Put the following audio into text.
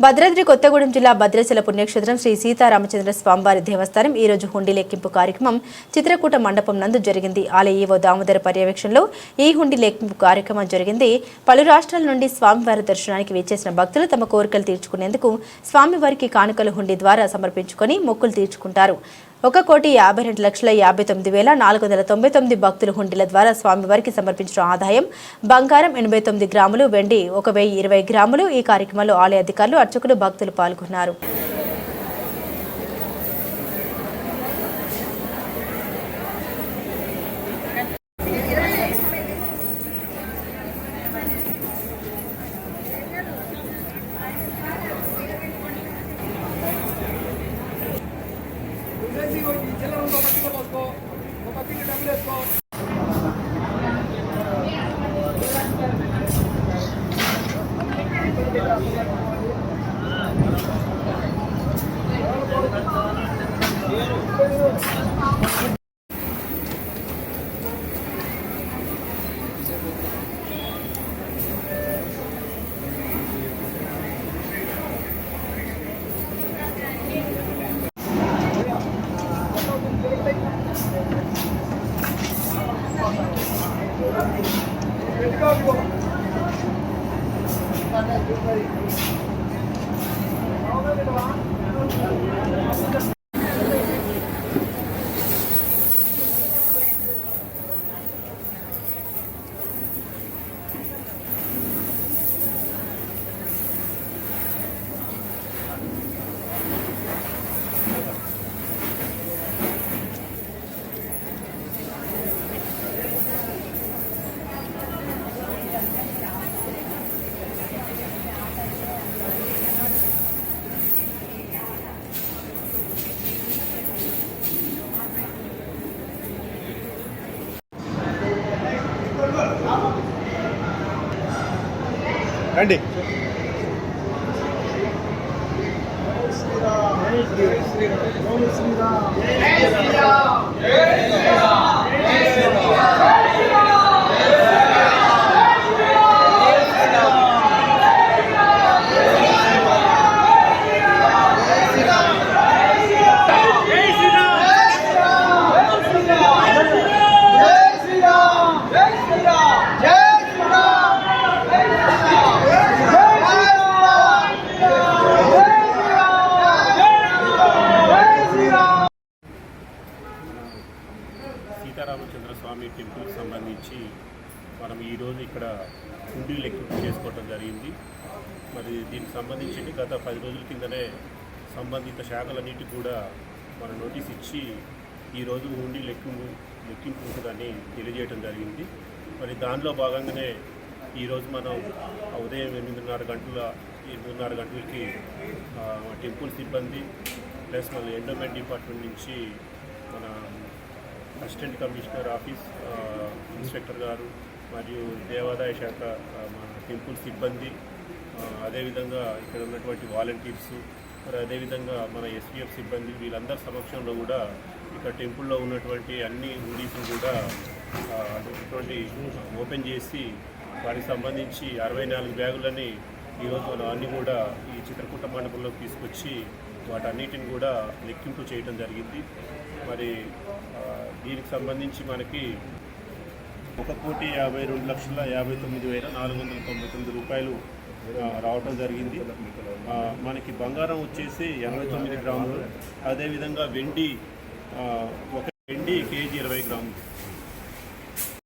భద్రాద్రి కొత్తగూడెం జిల్లా భద్రాచల పుణ్యక్షేత్రం శ్రీ సీతారామచంద్ర స్వామివారి దేవస్థానం ఈ రోజు హుండీ లెక్కింపు కార్యక్రమం చిత్రకూట మండపం నందు జరిగింది. ఆలయ ఈవో దామోదర పర్యవేక్షణలో ఈ హుండీ లెక్కింపు కార్యక్రమం జరిగింది. పలు రాష్ట్రాల నుండి స్వామివారి దర్శనానికి వచ్చేసిన భక్తులు తమ కోరికలు తీర్చుకునేందుకు స్వామివారికి కానుకల హుండీ ద్వారా సమర్పించుకొని మొక్కులు తీర్చుకుంటారు. ఒక కోటి యాభై రెండు లక్షల యాభై తొమ్మిది వేల నాలుగు వందల తొంభై తొమ్మిది భక్తులు హుండీల ద్వారా స్వామివారికి సమర్పించిన ఆదాయం బంగారం ఎనభై తొమ్మిది గ్రాములు వెండి ఒక వెయ్యి ఇరవై గ్రాములు. ఈ కార్యక్రమంలో ఆలయ అధికారులు అర్చకులు భక్తులు పాల్గొన్నారు. कोई जिला उनको पति को उसको वो पति के डबल उसको Thank you. ఎందుకు రండి. సీతారామచంద్ర స్వామి టెంపుల్కి సంబంధించి మనం ఈరోజు ఇక్కడ హుండీ లెక్కింపు చేసుకోవటం జరిగింది. మరి దీనికి సంబంధించి గత పది రోజుల కిందనే సంబంధిత శాఖలన్నిటికి కూడా మన నోటీస్ ఇచ్చి ఈరోజు హుండీ లెక్కింపు లెక్కింపు ఉంటుందని తెలియజేయడం జరిగింది. మరి దానిలో భాగంగానే ఈరోజు మనం ఉదయం ఎనిమిదిన్నర గంటల ఎనిమిదిన్నర గంటలకి టెంపుల్ సిబ్బంది ప్లస్ మన ఎండోమెంట్ డిపార్ట్మెంట్ నుంచి మన అసిస్టెంట్ కమిషనర్ ఆఫీస్ ఇన్స్పెక్టర్ గారు మరియు దేవాదాయ శాఖ మన టెంపుల్ సిబ్బంది అదేవిధంగా ఇక్కడ ఉన్నటువంటి వాలంటీర్స్ మరి అదేవిధంగా మన ఎస్పీఎఫ్ సిబ్బంది వీళ్ళందరి సమక్షంలో కూడా ఇక్కడ టెంపుల్లో ఉన్నటువంటి అన్ని హుండీస్ని కూడా అటువంటి ఓపెన్ చేసి వారికి సంబంధించి అరవై నాలుగు బ్యాగులని ఈరోజు మనం అన్నీ కూడా ఈ చిత్రకూట మండపంలోకి తీసుకొచ్చి వాటన్నిటిని కూడా లెక్కింపు చేయడం జరిగింది. మరి దీనికి సంబంధించి మనకి ఒక కోటి యాభై రెండు లక్షల యాభై తొమ్మిది వేల నాలుగు వందల తొంభై తొమ్మిది రూపాయలు రావడం రావటం జరిగింది. మనకి బంగారం వచ్చేసి ఎనభై తొమ్మిది గ్రాములు. అదేవిధంగా వెండి ఒక వెండి కేజీ ఇరవై గ్రాములు.